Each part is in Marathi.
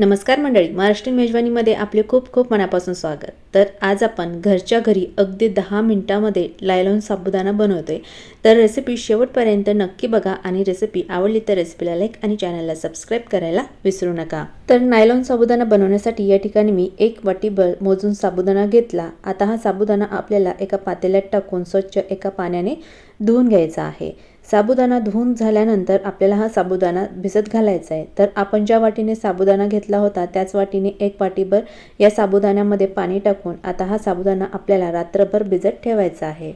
नमस्कार मंडळी महाराष्ट्रीयन मेजवानीमध्ये आपले खूप खूप मनापासून स्वागत. तर आज आपण घरच्या घरी अगदी दहा मिनिटामध्ये लायलॉन साबुदाणा बनवतोय. तर रेसिपी शेवटपर्यंत नक्की बघा आणि रेसिपी आवडली तर रेसिपीला लाईक आणि चॅनलला सबस्क्राईब करायला विसरू नका. तर नायलॉन साबुदाणा बनवण्यासाठी या ठिकाणी मी एक वाटी ब मोजून साबुदाणा घेतला. आता हा साबुदाणा आपल्याला एका पातेल्यात टाकून स्वच्छ एका पाण्याने धुवून घ्यायचा आहे. साबुदाणा धुवून झाल्यानंतर आपल्याला हा साबुदाणा भिजत घालायचा आहे. तर आपण ज्या वाटीने साबुदाणा घेतला होता त्याच वाटीने एक वाटीभर या साबुदाण्यामध्ये पाणी टाकून आता हा साबुदाणा आपल्याला रात्रभर भिजत ठेवायचा आहे.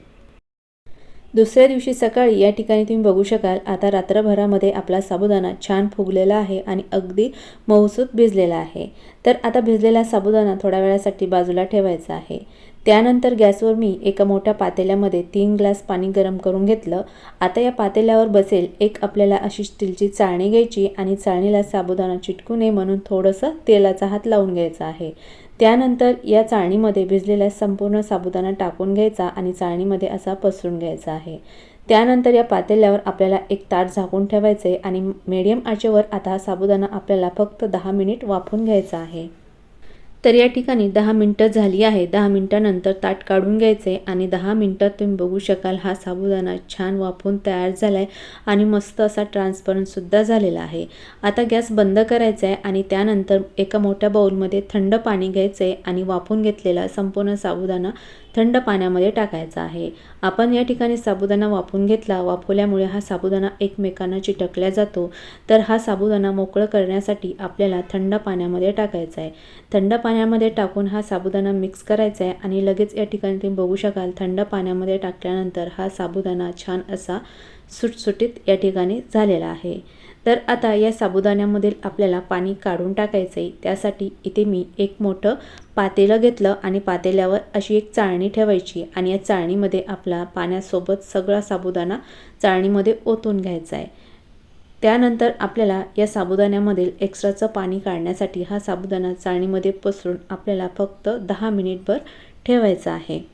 दुसऱ्या दिवशी सकाळी या ठिकाणी तुम्ही बघू शकाल आता रात्रभरामध्ये आपला साबुदाणा छान फुगलेला आहे आणि अगदी मऊसूत भिजलेला आहे. तर आता भिजलेला साबुदाणा थोड्या वेळासाठी बाजूला ठेवायचा आहे. त्यानंतर गॅसवर मी एका मोठ्या पातेल्यामध्ये तीन ग्लास पाणी गरम करून घेतलं. आता या पातेल्यावर बसेल एक आपल्याला अशी स्टीलची चाळणी घ्यायची आणि चाळणीला साबुदाणा चिटकू नये म्हणून थोडंसं तेलाचा हात लावून घ्यायचा आहे. त्यानंतर या चाळणीमध्ये भिजलेला संपूर्ण साबुदाणा टाकून घ्यायचा आणि चाळणीमध्ये असा पसरून घ्यायचा आहे. त्यानंतर या पातेल्यावर आपल्याला एक ताट झाकून ठेवायचे आणि मीडियम आचेवर आता हा साबुदाणा आपल्याला फक्त दहा मिनिट वाफून घ्यायचा आहे. तर या ठिकाणी दहा मिनटं झाली आहे. दहा मिनटानंतर ताट काढून घ्यायचे आणि दहा मिनटात तुम्ही बघू शकाल हा साबुदाणा छान वाफून तयार झाला आहे आणि मस्त असा ट्रान्सपरंटसुद्धा झालेला आहे. आता गॅस बंद करायचा आहे आणि त्यानंतर एका मोठ्या बाऊलमध्ये थंड पाणी घ्यायचं आहे आणि वाफून घेतलेला संपूर्ण साबुदाणा थंड पाण्यामध्ये टाकायचा आहे. आपण या ठिकाणी साबुदाणा वाफून घेतला वाफवल्यामुळे हा साबुदाणा एकमेकांना चिटकल्या जातो. तर हा साबुदाणा मोकळं करण्यासाठी आपल्याला थंड पाण्यामध्ये टाकायचा आहे. थंड पाण्यामध्ये टाकून हा साबुदाणा मिक्स करायचा आहे आणि लगेच या ठिकाणी तुम्ही बघू शकाल थंड पाण्यामध्ये टाकल्यानंतर हा साबुदाणा छान असा सुटसुटीत या ठिकाणी झालेला आहे. तर आता या साबुदाण्यामधील आपल्याला पाणी काढून टाकायचं आहे त्यासाठी इथे मी एक मोठं पातेलं घेतलं आणि पातेल्यावर अशी एक चाळणी ठेवायची आणि या चाळणीमध्ये आपला पाण्यासोबत सगळा साबुदाणा चाळणीमध्ये ओतून घ्यायचा आहे. त्यानंतर आपल्याला या साबुदाण्यामधील एक्स्ट्राचं पाणी काढण्यासाठी हा साबुदाणा चाळणीमध्ये पसरून आपल्याला फक्त दहा मिनिटभर ठेवायचा आहे.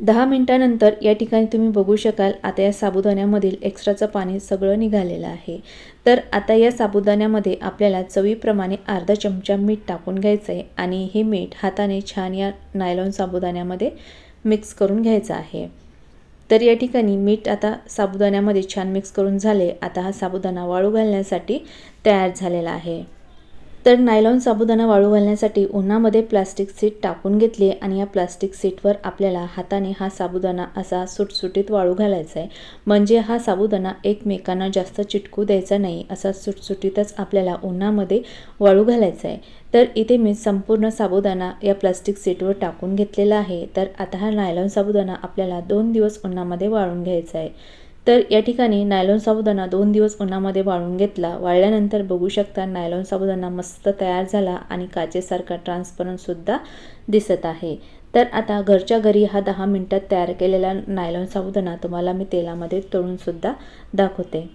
दहा मिनटानंतर या ठिकाणी तुम्ही बघू शकाल आता या साबुदाण्यामधील एक्स्ट्राचं पाणी सगळं निघालेलं आहे. तर आता या साबुदाण्यामध्ये आपल्याला चवीप्रमाणे अर्धा चमचा मीठ टाकून घ्यायचं आहे आणि हे मीठ हाताने छान या नायलॉन साबुदाण्यामध्ये मिक्स करून घ्यायचं आहे. तर या ठिकाणी मीठ आता साबुदाण्यामध्ये छान मिक्स करून झाले आता हा साबुदाणा वाळू घालण्यासाठी तयार झालेला आहे. तर नायलॉन साबुदाणा वाळू घालण्यासाठी उन्हामध्ये प्लास्टिक सीट टाकून घेतली आणि या प्लास्टिक सीटवर आपल्याला हाताने हा साबुदाणा असा सुटसुटीत वाळू घालायचा आहे. म्हणजे हा साबुदाणा एकमेकांना जास्त चिटकू द्यायचा नाही असा सुटसुटीतच आपल्याला उन्हामध्ये वाळू घालायचा आहे. तर इथे मी संपूर्ण साबुदाणा या प्लास्टिक सीटवर टाकून घेतलेला आहे. तर आता हा नायलॉन साबुदाणा आपल्याला दोन दिवस उन्हामध्ये वाळून घ्यायचा आहे. तर या ठिकाणी नायलॉन साबुदाणा दोन दिवस उन्हामध्ये वाळून घेतला. वाळल्यानंतर बघू शकता नायलॉन साबुदाणा मस्त तयार झाला आणि काचेसारखा ट्रान्सपरंटसुद्धा दिसत आहे. तर आता घरच्या घरी हा दहा मिनटात तयार केलेला नायलॉन साबुदाणा तुम्हाला मी तेलामध्ये तळूनसुद्धा दाखवते.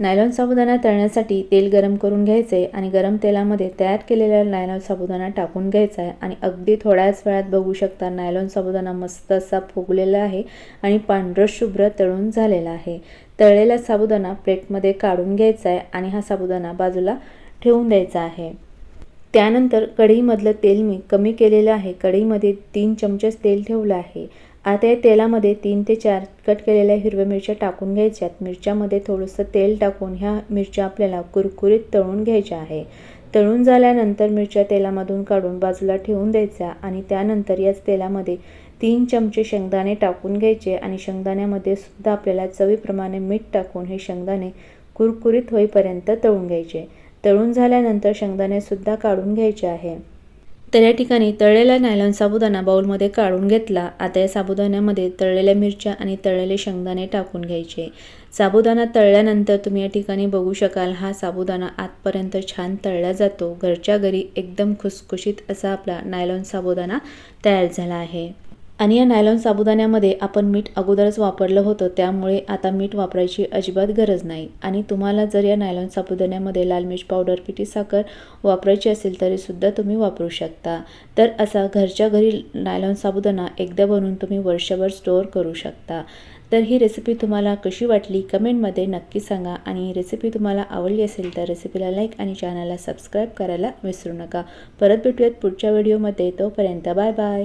नायलॉन साबुदाणा तळण्यासाठी तेल गरम करून घ्यायचे आणि गरम तेलामध्ये तयार केलेला नायलॉन साबुदाणा टाकून घ्यायचा आहे. आणि अगदी थोड्याच वेळात बघू शकता नायलॉन साबुदाणा मस्त असा फुगलेला आहे आणि पांढरं शुभ्र तळून झालेला आहे. तळलेला साबुदाणा प्लेटमध्ये काढून घ्यायचा आहे आणि हा साबुदाणा बाजूला ठेवून द्यायचा आहे. त्यानंतर कढईमधलं तेल मी कमी केलेलं आहे. कढईमध्ये तीन चमचेच तेल ठेवलं आहे. आता या तेलामध्ये तीन ते चार कट केलेल्या हिरव्या मिरच्या टाकून घ्यायच्यात. मिरच्यामध्ये थोडंसं तेल टाकून ह्या मिरच्या आपल्याला कुरकुरीत तळून घ्यायच्या आहे. तळून झाल्यानंतर मिरच्या तेलामधून काढून बाजूला ठेवून द्यायच्या आणि त्यानंतर याच तेलामध्ये तीन चमचे शेंगदाणे टाकून घ्यायचे आणि शेंगदाण्यामध्ये सुद्धा आपल्याला चवीप्रमाणे मीठ टाकून हे शेंगदाणे कुरकुरीत होईपर्यंत तळून घ्यायचे. तळून झाल्यानंतर शेंगदाणेसुद्धा काढून घ्यायचे आहे. तर या ठिकाणी तळलेला नायलॉन साबुदाणा बाउलमध्ये काढून घेतला. आता या साबुदाण्यामध्ये तळलेल्या मिरच्या आणि तळलेले शेंगदाणे टाकून घ्यायचे. साबुदाणा तळल्यानंतर तुम्ही या ठिकाणी बघू शकाल हा साबुदाणा आतपर्यंत छान तळला जातो. घरच्या घरी एकदम खुसखुशीत असा आपला नायलॉन साबुदाणा तयार झाला आहे. आणि या नायलॉन साबुदाण्यामध्ये आपण मीठ अगोदरच वापरलं होतं त्यामुळे आता मीठ वापरायची अजिबात गरज नाही. आणि तुम्हाला जर या नायलॉन साबुदाण्यामध्ये लाल मिर्च पावडर पिठी साखर वापरायची असेल तरीसुद्धा तुम्ही वापरू शकता. तर असा घरच्या घरी नायलॉन साबुदाणा एकदा बनवून तुम्ही वर्षभर स्टोअर करू शकता. तर ही रेसिपी तुम्हाला कशी वाटली कमेंटमध्ये नक्की सांगा. आणि रेसिपी तुम्हाला आवडली असेल तर रेसिपीला लाईक आणि चॅनलला सबस्क्राईब करायला विसरू नका. परत भेटूयात पुढच्या व्हिडिओमध्ये तोपर्यंत बाय बाय